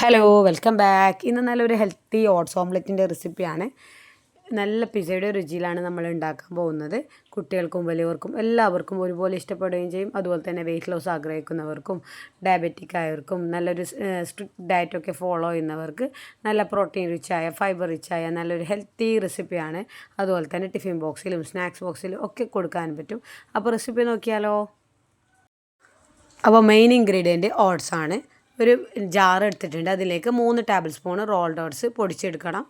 Hello welcome back ഇന്ന് നല്ലൊരു healthy oats ഓംലെറ്റിന്റെ റെസിപ്പിയാണ് നല്ല പിസയുടെ രുചിയിലാണ് നമ്മൾ ഉണ്ടാക്കാൻ പോകുന്നത്. കുട്ടികൾക്കും വലിയവർക്കും എല്ലാവർക്കും ഒരുപോലെ ഇഷ്ടപ്പെടുകയും ചെയ്യും. അതുപോലെ തന്നെ വെയിറ്റ് ലോസ് ആഗ്രഹിക്കുന്നവർക്കും ഡയബറ്റിക് ആയവർക്കും നല്ലൊരു സ്ട്രിക്റ്റ് ഡയറ്റൊക്കെ ഫോളോ ചെയ്യുന്നവർക്ക് നല്ല പ്രോട്ടീൻ റിച്ചായ ഫൈബർ റിച്ചായ നല്ലൊരു ഹെൽത്തി റെസിപ്പിയാണ് അതുപോലെ തന്നെ ടിഫിൻ ബോക്സിലും സ്നാക്സ് ബോക്സിലും ഒക്കെ കൊടുക്കാൻ പറ്റും. അപ്പോൾ റെസിപ്പി നോക്കിയാലോ? അപ്പോൾ മെയിൻ ഇൻഗ്രീഡിയന്റ് ഓട്സ് ആണ്. ഒരു ജാർ എടുത്തിട്ടുണ്ട്. അതിലേക്ക് മൂന്ന് ടേബിൾ സ്പൂൺ റോൾ ഡോട്ട്സ് പൊടിച്ചെടുക്കണം.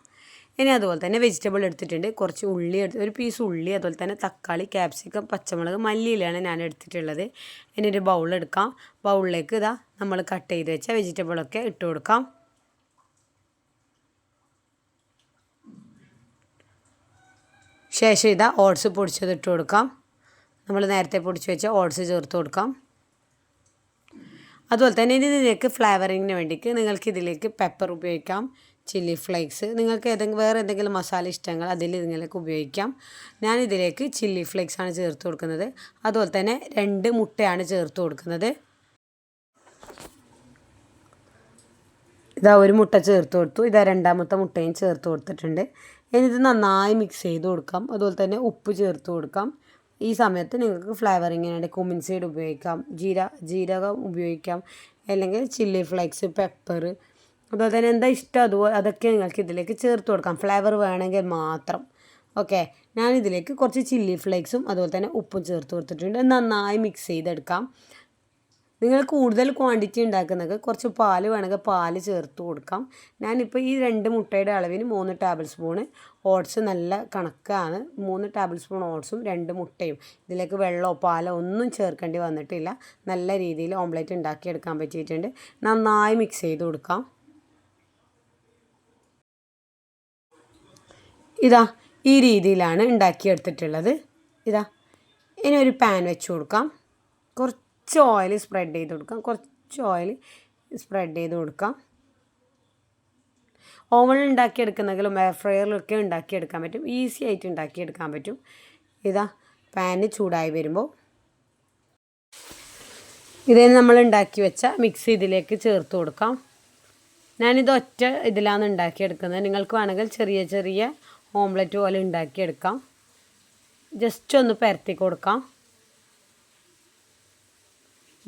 ഇനി അതുപോലെ തന്നെ വെജിറ്റബിൾ എടുത്തിട്ടുണ്ട്. കുറച്ച് ഉള്ളി എടുത്ത് ഒരു പീസ് ഉള്ളി അതുപോലെ തന്നെ തക്കാളി ക്യാപ്സിക്കം പച്ചമുളക് മല്ലിയിലാണ് ഞാൻ എടുത്തിട്ടുള്ളത്. ഇനി ഒരു ബൗൾ എടുക്കാം. ബൗളിലേക്ക് ഇതാ നമ്മൾ കട്ട് ചെയ്ത് വെച്ച വെജിറ്റബിളൊക്കെ ഇട്ട് കൊടുക്കാം. ശേഷം ഇതാ ഓട്സ് പൊടിച്ചത് ഇട്ട് കൊടുക്കാം. നമ്മൾ നേരത്തെ പൊടിച്ച് വെച്ച ഓട്സ് ചേർത്ത് കൊടുക്കാം. അതുപോലെ തന്നെ ഇനി ഇതിലേക്ക് ഫ്ലേവറിങ്ങിന് വേണ്ടിയിട്ട് നിങ്ങൾക്ക് ഇതിലേക്ക് പെപ്പർ ഉപയോഗിക്കാം ചില്ലി ഫ്ലേക്സ് നിങ്ങൾക്ക് ഏതെങ്കിലും വേറെ എന്തെങ്കിലും മസാല ഇഷ്ടങ്ങൾ അതിൽ നിങ്ങൾക്ക് ഉപയോഗിക്കാം. ഞാൻ ഇതിലേക്ക് ചില്ലി ഫ്ലേക്സ് ആണ് ചേർത്ത് കൊടുക്കുന്നത്. അതുപോലെ തന്നെ രണ്ട് മുട്ടയാണ് ചേർത്ത് കൊടുക്കുന്നത്. ഇതാ ഒരു മുട്ട ചേർത്ത് കൊടുത്തു. ഇതാ രണ്ടാമത്തെ മുട്ടയും ചേർത്ത് കൊടുത്തിട്ടുണ്ട്. ഇനി ഇത് നന്നായി മിക്സ് ചെയ്ത് കൊടുക്കാം. അതുപോലെ തന്നെ ഉപ്പ് ചേർത്ത് കൊടുക്കാം. ഈ സമയത്ത് നിങ്ങൾക്ക് ഫ്ലേവറിങ്ങിനായിട്ട് കുമിൻ സീഡ് ഉപയോഗിക്കാം ജീര ജീരകം ഉപയോഗിക്കാം അല്ലെങ്കിൽ ചില്ലി ഫ്ലേക്സ് പെപ്പർ. അതുപോലെ തന്നെ എന്താ ഇഷ്ടം? അതുപോലെ അതൊക്കെ നിങ്ങൾക്ക് ഇതിലേക്ക് ചേർത്ത് കൊടുക്കാം. ഫ്ലേവർ വേണമെങ്കിൽ മാത്രം. ഓക്കെ? ഞാൻ ഇതിലേക്ക് കുറച്ച് ചില്ലി ഫ്ലേക്സും അതുപോലെ തന്നെ ഉപ്പും ചേർത്ത് കൊടുത്തിട്ടുണ്ട്. നന്നായി മിക്സ് ചെയ്തെടുക്കാം. നിങ്ങൾ കൂടുതൽ ക്വാണ്ടിറ്റി ഉണ്ടാക്കുന്നത് കുറച്ച് പാൽ വേണമെങ്കിൽ പാൽ ചേർത്ത് കൊടുക്കാം. ഞാനിപ്പോൾ ഈ രണ്ട് മുട്ടയുടെ അളവിന് മൂന്ന് ടേബിൾ സ്പൂണ് ഓട്സ് നല്ല കണക്കാണ്. മൂന്ന് ടേബിൾ സ്പൂൺ ഓട്സും രണ്ട് മുട്ടയും. ഇതിലേക്ക് വെള്ളമോ പാലോ ഒന്നും ചേർക്കേണ്ടി വന്നിട്ടില്ല. നല്ല രീതിയിൽ ഓംലേറ്റ് ഉണ്ടാക്കിയെടുക്കാൻ പറ്റിയിട്ടുണ്ട്. നന്നായി മിക്സ് ചെയ്ത് കൊടുക്കാം. ഇതാ ഈ രീതിയിലാണ് ഉണ്ടാക്കിയെടുത്തിട്ടുള്ളത്. ഇതാ ഇനി ഒരു പാൻ വെച്ച് കൊടുക്കാം. കുറച്ച് ഓയിൽ സ്പ്രെഡ് ചെയ്ത് കൊടുക്കാം. കുറച്ച് ഓയിൽ സ്പ്രെഡ് ചെയ്ത് കൊടുക്കാം. ഓവണിൽ ഉണ്ടാക്കിയെടുക്കുന്നെങ്കിലും എയർ ഫ്രയറിലൊക്കെ ഉണ്ടാക്കിയെടുക്കാൻ പറ്റും. ഈസി ആയിട്ട് ഉണ്ടാക്കിയെടുക്കാൻ പറ്റും. ഇതാ പാന് ചൂടായി വരുമ്പോൾ. ഇതേ നമ്മൾ ഉണ്ടാക്കി വെച്ച മിക്സ് ഇതിലേക്ക് ചേർത്ത് കൊടുക്കാം. ഞാനിത് ഒറ്റ ഇതിലാണ് ഉണ്ടാക്കിയെടുക്കുന്നത്. നിങ്ങൾക്ക് വേണമെങ്കിൽ ചെറിയ ചെറിയ ഓംലെറ്റ് പോലെ ഉണ്ടാക്കിയെടുക്കാം. ജസ്റ്റ് ഒന്ന് പരത്തി കൊടുക്കാം.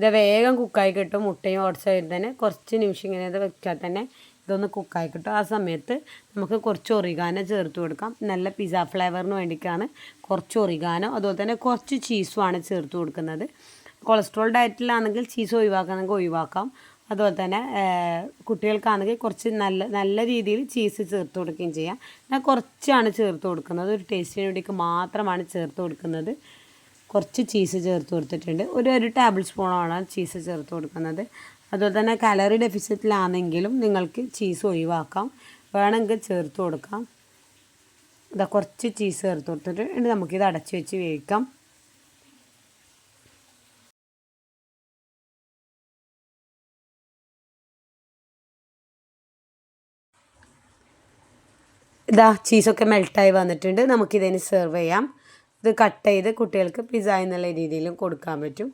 ഇത് വേഗം കുക്കായി കിട്ടും മുട്ടയും ഓട്സയും തന്നെ കുറച്ച് നിമിഷം ഇങ്ങനെ ഇത് വെച്ചാൽ തന്നെ ഇതൊന്ന് കുക്കായി കിട്ടും. ആ സമയത്ത് നമുക്ക് കുറച്ച് ഒറിഗാനോ ചേർത്ത് കൊടുക്കാം. നല്ല പിസ്സ ഫ്ലേവറിന് വേണ്ടിയിട്ടാണ് കുറച്ച് ഒറിഗാനോ അതുപോലെ തന്നെ കുറച്ച് ചീസുമാണ് ചേർത്ത് കൊടുക്കുന്നത്. കൊളസ്ട്രോൾ ഡയറ്റിലാണെങ്കിൽ ചീസ് ഒഴിവാക്കണമെങ്കിൽ ഒഴിവാക്കാം. അതുപോലെ തന്നെ കുട്ടികൾക്കാണെങ്കിൽ കുറച്ച് നല്ല നല്ല രീതിയിൽ ചീസ് ചേർത്ത് കൊടുക്കുകയും ചെയ്യാം. ഞാൻ കുറച്ചാണ് ചേർത്ത് കൊടുക്കുന്നത്. ഒരു ടേസ്റ്റിന് വേണ്ടിക്ക് മാത്രമാണ് ചേർത്ത് കൊടുക്കുന്നത്. കുറച്ച് ചീസ് ചേർത്ത് കൊടുത്തിട്ടുണ്ട്. ഒരു ഒരു ടേബിൾ സ്പൂണാണ് ചീസ് ചേർത്ത് കൊടുക്കുന്നത്. അതുപോലെ തന്നെ കലറി ഡെഫിസിറ്റിലാണെങ്കിലും നിങ്ങൾക്ക് ചീസ് ഒഴിവാക്കാം. വേണമെങ്കിൽ ചേർത്ത് കൊടുക്കാം. ഇതാ കുറച്ച് ചീസ് ചേർത്ത് കൊടുത്തിട്ട് നമുക്കിത് അടച്ചു വെച്ച് വേവിക്കാം. ഇതാ ചീസൊക്കെ മെൽട്ടായി വന്നിട്ടുണ്ട്. നമുക്കിതിന് സെർവ് ചെയ്യാം. ഇത് കട്ട് ചെയ്ത് കുട്ടികൾക്ക് പിസ്സ എന്നുള്ള രീതിയിലും കൊടുക്കാൻ പറ്റും.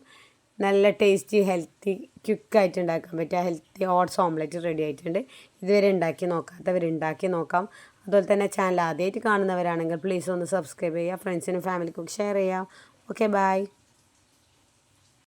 നല്ല ടേസ്റ്റി ഹെൽത്തി ക്വിക്കായിട്ട് ഉണ്ടാക്കാൻ പറ്റുക ഹെൽത്തി ഓട്സ് ഓംലെറ്റ് റെഡി ആയിട്ടുണ്ട്. ഇതുവരെ ഉണ്ടാക്കി നോക്കാത്തവർ ഉണ്ടാക്കി നോക്കാം. അതുപോലെ തന്നെ ചാനൽ ആദ്യമായിട്ട് കാണുന്നവരാണെങ്കിൽ പ്ലീസ് ഒന്ന് സബ്സ്ക്രൈബ് ചെയ്യുക. ഫ്രണ്ട്സിനും ഫാമിലിക്കും ഷെയർ ചെയ്യാം ഓക്കെ ബൈ